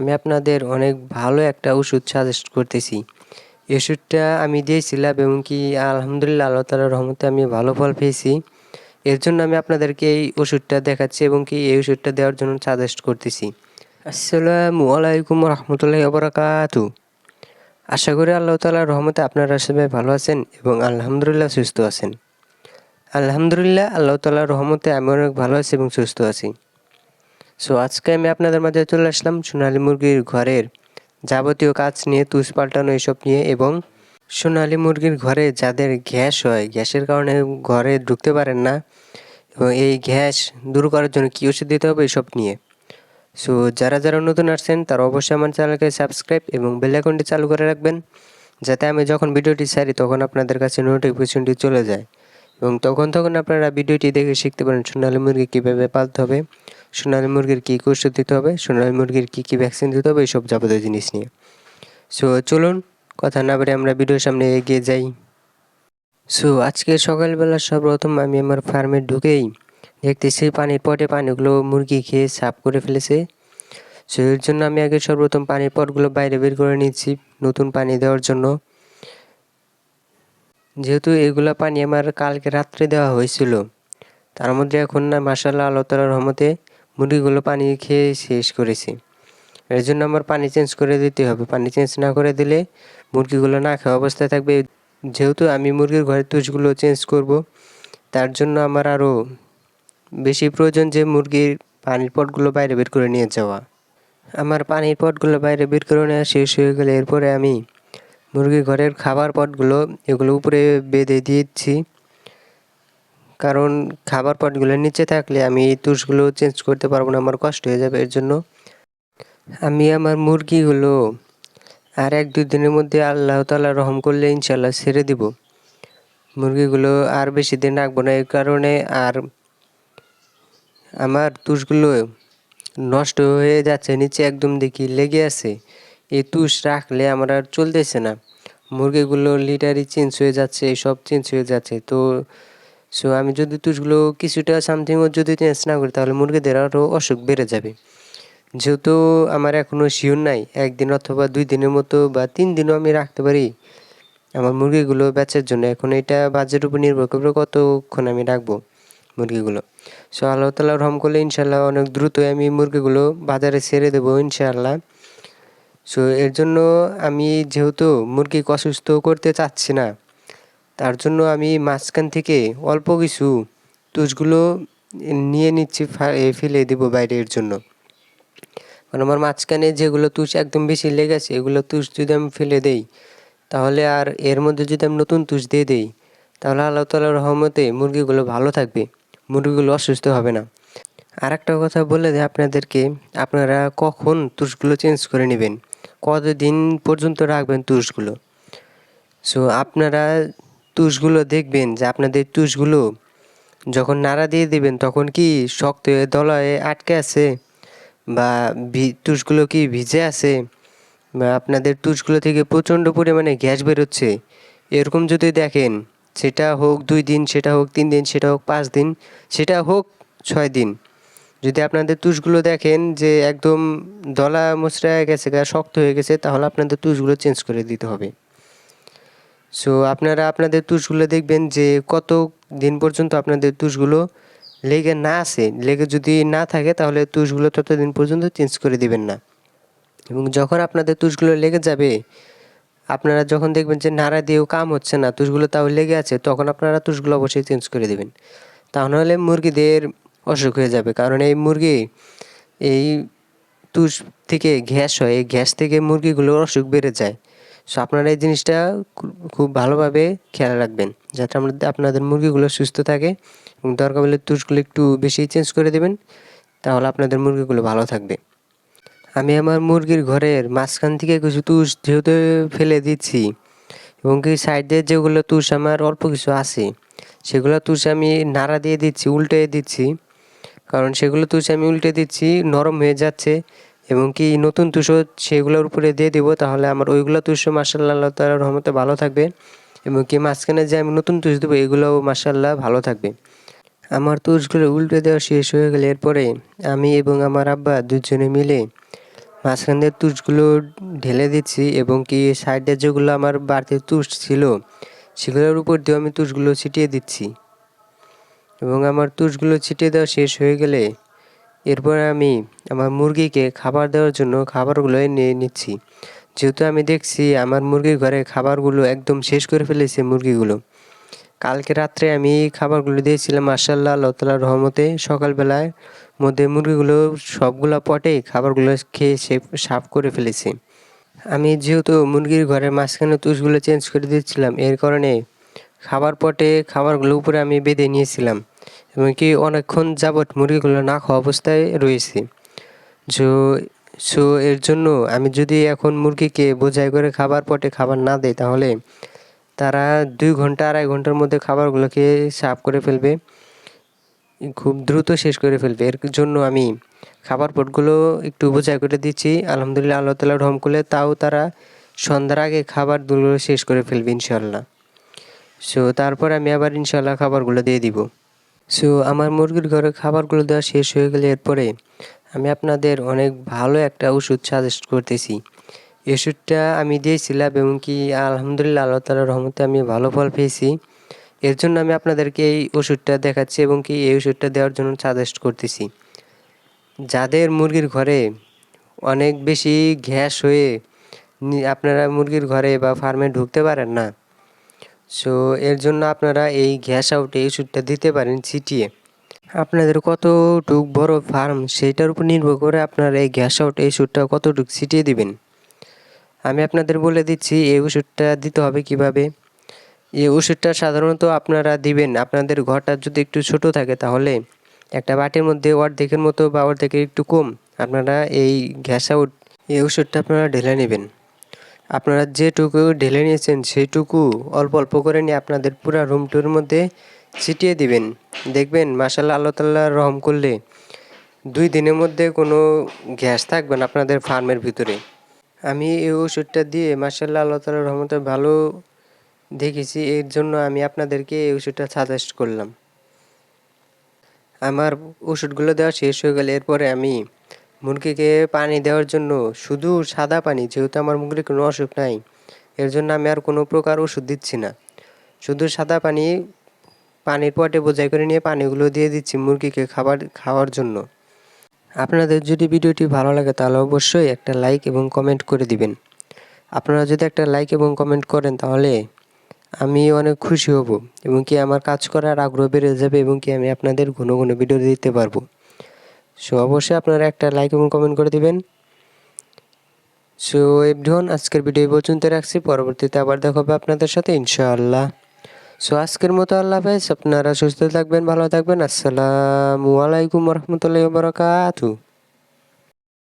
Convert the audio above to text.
আমি আপনাদের অনেক ভালো একটা ওষুধ সাজেস্ট করতেছি। এই ওষুধটা আমি দিয়েছিলাম এবং কি আলহামদুলিল্লাহ আল্লাহ তালার রহমতে আমি ভালো ফল পেয়েছি। এর জন্য আমি আপনাদেরকে এই ওষুধটা দেখাচ্ছি এবং কি এই ওষুধটা দেওয়ার জন্য সাজেস্ট করতেছি। আসসালামু আলাইকুম রহমতুল্লাহ বরাকাতু আশা করি আল্লাহ তালার রহমতে আপনারা সবাই ভালো আছেন এবং আলহামদুলিল্লাহ সুস্থ আছেন। আলহামদুলিল্লাহ আল্লাহ তালার রহমতে আমি অনেক ভালো আছি এবং সুস্থ আছি। সো আজকে আমি আপনাদের মাঝে চলে আসলাম সোনালী মুরগির ঘরের যাবতীয় কাজ নিয়ে, তুষ পাল্টানো এসব নিয়ে এবং সোনালী মুরগির ঘরে যাদের গ্যাস হয়, গ্যাসের কারণে ঘরে ঢুকতে পারেন না এবং এই গ্যাস দূর করার জন্য কী ওষুধ দিতে হবে এসব নিয়ে। সো যারা যারা নতুন আসছেন, তারা অবশ্যই আমার চ্যানেলকে সাবস্ক্রাইব এবং বেল আইকনটি চালু করে রাখবেন, যাতে আমি যখন ভিডিওটি ছাড়ি তখন আপনাদের কাছে নোটিফিকেশনটি চলে যায়। এবং তখন তখন আপনারা ভিডিওটি দেখে শিখতে পারেন সোনালী মুরগি কীভাবে পালতে হবে। সোনালী মুরগির কী কী ওষুধ দিতে হবে, সোনালী মুরগির কী কী ভ্যাকসিন দিতে হবে, এইসব যাবতীয় জিনিস নিয়ে। সো চলুন, কথা না বলে আমরা ভিডিওর সামনে এগিয়ে যাই। সো আজকে সকালবেলা সর্বপ্রথম আমি আমার ফার্মে ঢুকেই দেখতেছি পানির পটে পানিগুলো মুরগি খেয়ে সাফ করে ফেলেছে। সো এর জন্য আমি আগে সর্বপ্রথম পানির পটগুলো বাইরে বের করে নিচ্ছি নতুন পানি দেওয়ার জন্য। যেহেতু এগুলো পানি আমার কালকে রাত্রে দেওয়া হয়েছিল, তার মধ্যে এখন না মাসাল্লাহ আল্লাহ তালার রহমতে মুরগিগুলো পানি খেয়ে শেষ করেছে। এর জন্য আমার পানি চেঞ্জ করে দিতে হবে। পানি চেঞ্জ না করে দিলে মুরগিগুলো না খাওয়া অবস্থায় থাকবে। যেহেতু আমি মুরগির ঘরের তুষগুলো চেঞ্জ করব, তার জন্য আমার আরও বেশি প্রয়োজন যে মুরগির পানির পটগুলো বাইরে বের করে নিয়ে যাওয়া। আমার পানির পটগুলো বাইরে বের করে নেওয়া শেষ হয়ে গেলে এরপরে আমি মুরগির ঘরের খাবার পটগুলো এগুলো উপরে বেঁধে দিয়েছি। কারণ খাবার পটগুলো নিচে থাকলে আমি এই তুষগুলো চেঞ্জ করতে পারব না, আমার কষ্ট হয়ে যাবে এর জন্য আমি আমার মুরগিগুলো আর এক দুই দিনের মধ্যে আল্লাহ তালা রহম করলে ইনশাল্লাহ ছেড়ে দিব। মুরগিগুলো আর বেশি দিন রাখব না, এই কারণে আর আমার তুষগুলো নষ্ট হয়ে যাচ্ছে, নিচে একদম দেখি লেগে আছে। এই তুষ রাখলে আমার আর চলতেছে না। মুরগিগুলো লিটারই চেঞ্জ হয়ে যাচ্ছে, সব চেঞ্জ হয়ে যাচ্ছে। তো সো আমি যদি তুষগুলো কিছুটা সামথিংও যদি চেঞ্জ না করি, তাহলে মুরগিদের আরও অসুখ বেড়ে যাবে। যেহেতু আমার এখনও শিওর নাই, একদিন অথবা দুই দিনের মতো বা তিন দিনও আমি রাখতে পারি। আমার মুরগিগুলো বেচার জন্য এখন এটা বাজের উপর নির্ভর করবে কতক্ষণ আমি রাখব মুরগিগুলো। সো আল্লাহ তালা রহম করলে ইনশাল্লাহ অনেক দ্রুতই আমি মুরগিগুলো বাজারে ছেড়ে দেবো ইনশাআল্লাহ। সো এর জন্য আমি যেহেতু মুরগি অসুস্থ করতে চাচ্ছি না তার জন্য আমি মাঝখান থেকে অল্প কিছু তুষগুলো নিয়ে নিচ্ছি ফেলে দেবো বাইরের জন্য। কারণ আমার মাঝখানে যেগুলো তুষ একদম বেশি লেগেছে এগুলো তুষ যদি আমি ফেলে দেই, তাহলে আর এর মধ্যে যদি আমি নতুন তুষ দিয়ে দেই, তাহলে আল্লাহ তালার রহমতে মুরগিগুলো ভালো থাকবে, মুরগিগুলো অসুস্থ হবে না। আর একটা কথা বলে দেয় আপনাদেরকে, আপনারা কখন তুষগুলো চেঞ্জ করে নেবেন? কতদিন পর্যন্ত রাখবেন তুষগুলো? সো আপনারা তুষগুলো দেখবেন যে আপনাদের তুষগুলো যখন নাড়া দিয়ে দেবেন, তখন কি শক্ত হয়ে দলায় আটকে আছে? বা তুষগুলো কি ভিজে আছে? বা আপনাদের তুষগুলো থেকে প্রচণ্ড পরিমাণে গ্যাস বেরোচ্ছে। এরকম যদি দেখেন, সেটা হোক দুই দিন, সেটা হোক তিন দিন, সেটা হোক পাঁচ দিন, সেটা হোক ছয় দিন। যদি আপনাদের তুষগুলো দেখেন যে একদম দলা মোচড়া গেছে, গা শক্ত হয়ে গেছে, তাহলে আপনাদের তুষগুলো চেঞ্জ করে দিতে হবে। সো আপনারা আপনাদের তুষগুলো দেখবেন যে কত দিন পর্যন্ত আপনাদের তুষগুলো লেগে না আসে। লেগে যদি না থাকে, তাহলে তুষগুলো ততদিন পর্যন্ত চেঞ্জ করে দিবেন না। এবং যখন আপনাদের তুষগুলো লেগে যাবে, আপনারা যখন দেখবেন যে নাড়া দিয়েও কাম হচ্ছে না তুষগুলো তাও লেগে আছে, তখন আপনারা তুষগুলো অবশ্যই চেঞ্জ করে দেবেন। তা তাহলে মুরগিদের অসুখ হয়ে যাবে। কারণ এই মুরগি, এই তুষ থেকে গ্যাস হয়, এই গ্যাস থেকে মুরগিগুলোর অসুখ বেড়ে যায়। সো আপনারা এই জিনিসটা খুব ভালোভাবে খেয়াল রাখবেন, যাতে আমাদের আপনাদের মুরগিগুলো সুস্থ থাকে এবং দরকার হলে তুষগুলো একটু বেশি চেঞ্জ করে দেবেন, তাহলে আপনাদের মুরগিগুলো ভালো থাকবে। আমি আমার মুরগির ঘরের মাঝখান থেকে কিছু তুষ যেহেতু ফেলে দিচ্ছি এবং কি সাইডে যেগুলো তুষ আমার অল্প কিছু আছে, সেগুলো তুষ আমি নাড়া দিয়ে দিচ্ছি, উল্টে দিচ্ছি। কারণ সেগুলো তুষ আমি উল্টে দিচ্ছি, নরম হয়ে যাচ্ছে এবং কি নতুন তুষও সেগুলোর উপরে দিয়ে দিব, তাহলে আমার ওইগুলো তুষও মার্শাল্লাহ তার রহমতে ভালো থাকবে। এবং কি মাঝখানে যে আমি নতুন তুষ দেবো, এগুলোও মার্শাল্লাহ ভালো থাকবে। আমার তুষগুলো উল্টে দেওয়া শেষ হয়ে গেলে এরপরে আমি এবং আমার আব্বা দুজনে মিলে মাঝখান দিয়ে তুষগুলো ঢেলে দিচ্ছি এবং কি সাইডে যেগুলো আমার বাড়তি তুষ ছিল, সেগুলোর উপর দিয়ে আমি তুষগুলো ছিটিয়ে দিচ্ছি। এবং আমার তুষগুলো ছিটিয়ে দেওয়া শেষ হয়ে গেলে এরপরে আমি আমার মুরগিকে খাবার দেওয়ার জন্য খাবারগুলো নিয়ে নিচ্ছি। যেহেতু আমি দেখছি আমার মুরগির ঘরে খাবারগুলো একদম শেষ করে ফেলেছে মুরগিগুলো। কালকে রাত্রে আমি খাবারগুলো দিয়েছিলাম মার্শাল্লাহ আল্লাহ রহমতে। সকালবেলায় মধ্যে মুরগিগুলো সবগুলো পটে খাবারগুলো খেয়ে সে সাফ করে ফেলেছে। আমি যেহেতু মুরগির ঘরের মাঝখানে তুষগুলো চেঞ্জ করে দিচ্ছিলাম এর কারণে খাবার পটে খাবারগুলো উপরে আমি বেঁধে নিয়েছিলাম। এবং কি অনেকক্ষণ যাবৎ মুরগিগুলো না খাওয়া অবস্থায় রয়েছে। সো সো, এর জন্য আমি যদি এখন মুরগিকে বোঝাই করে খাবার পটে খাবার না দেই, তাহলে তারা দুই ঘণ্টা, আড়াই ঘণ্টার মধ্যে খাবারগুলোকে সাফ করে ফেলবে। খুব দ্রুত শেষ করে ফেলবে। এর জন্য আমি খাবার পটগুলো একটু বোঝাই করে দিচ্ছি। আলহামদুলিল্লাহ, আল্লাহ তালা রহম করলে তাও তারা সন্ধ্যার আগে খাবারগুলো শেষ করে ফেলবে ইনশাল্লাহ সো, তারপর আমি আবার ইনশাল্লাহ খাবারগুলো দিয়ে দিব। সো আমার মুরগির ঘরে খাবারগুলো দেওয়া শেষ হয়ে গেলে এরপরে আমি আপনাদের অনেক ভালো একটা ওষুধ সাজেস্ট করতেছি। ওষুধটা আমি দিয়েছিলাম এবং কি আলহামদুলিল্লাহ আল্লাহ তালার রহমতে আমি ভালো ফল পেয়েছি। এর জন্য আমি আপনাদেরকে এই ওষুধটা দেখাচ্ছি এবং কি এই ওষুধটা দেওয়ার জন্য সাজেস্ট করতেছি। যাদের মুরগির ঘরে অনেক বেশি গ্যাস হয়ে আপনারা মুরগির ঘরে বা ফার্মে ঢুকতে পারেন না সো এর জন্য আপনারা এই গ্যাস আউট এই ওষুধটা দিতে পারেন ছিটিয়ে। আপনাদের কতটুক বড় ফার্ম সেইটার উপর নির্ভর করে আপনারা এই গ্যাস আউট এই ওষুধটা কতটুক ছিটিয়ে দিবেন। আমি আপনাদের বলে দিচ্ছি, এই ওষুধটা দিতে হবে কীভাবে? এই ওষুধটা সাধারণত আপনারা দিবেন, আপনাদের ঘরটা যদি একটু ছোট থাকে তাহলে একটা বাটির মধ্যে অর্ধেকের মতো বা অর্ধেকের একটু কম আপনারা এই গ্যাস আউট এই ওষুধটা আপনারা ঢেলে নেবেন। আপনারা যেটুকু ঢেলে নিয়েছেন সেইটুকু অল্প অল্প করে নিয়ে আপনাদের পুরো রুমটুর মধ্যে ছিটিয়ে দিবেন। দেখবেন মাসাল্লাহ আল্লাহ তাল্লাহ রহম করলে দুই দিনের মধ্যে কোনো গ্যাস থাকবে না আপনাদের ফার্মের ভিতরে। আমি এই ওষুধটা দিয়ে মাসাল্লাহ আল্লাহ তাল্লাহ রহমতে ভালো দেখেছি, এর জন্য আমি আপনাদেরকে এই ওষুধটা সাজেস্ট করলাম। আমার ওষুধগুলো দেওয়া শেষ হয়ে গেলে এরপরে আমি মুরগিকে পানি দেওয়ার জন্য? শুধু সাদা পানি, যেহেতু আমার মুরগির কোনো অসুখ নাই। এর জন্য আমি আর কোনো প্রকার ওষুধ দিচ্ছি না। শুধু সাদা পানি, পানির পটে বোঝাই করে নিয়ে পানিগুলো দিয়ে দিচ্ছি মুরগিকে খাবার, খাওয়ার জন্য। আপনাদের যদি ভিডিওটি ভালো লাগে, তাহলে অবশ্যই একটা লাইক এবং কমেন্ট করে দিবেন। আপনারা যদি একটা লাইক এবং কমেন্ট করেন, তাহলে আমি অনেক খুশি হব এবং কি আমার কাজ করার আগ্রহ বেড়ে যাবে এবং কি আমি আপনাদের ঘন ঘন ভিডিও দিতে পারব। সো অবশ্যই আপনারা একটা লাইক এবং কমেন্ট করে দিবেন। সো এভরিওয়ান আজকের ভিডিও পর্যন্ত রাখছি। পরবর্তীতে আবার দেখা হবে আপনাদের সাথে, ইনশাআল্লাহ। সো আজকের মতো আল্লাহ হাফেজ। আপনারা সুস্থ থাকবেন, ভালো থাকবেন। আসসালামু আলাইকুম রহমতুল্লাহ বারকাতু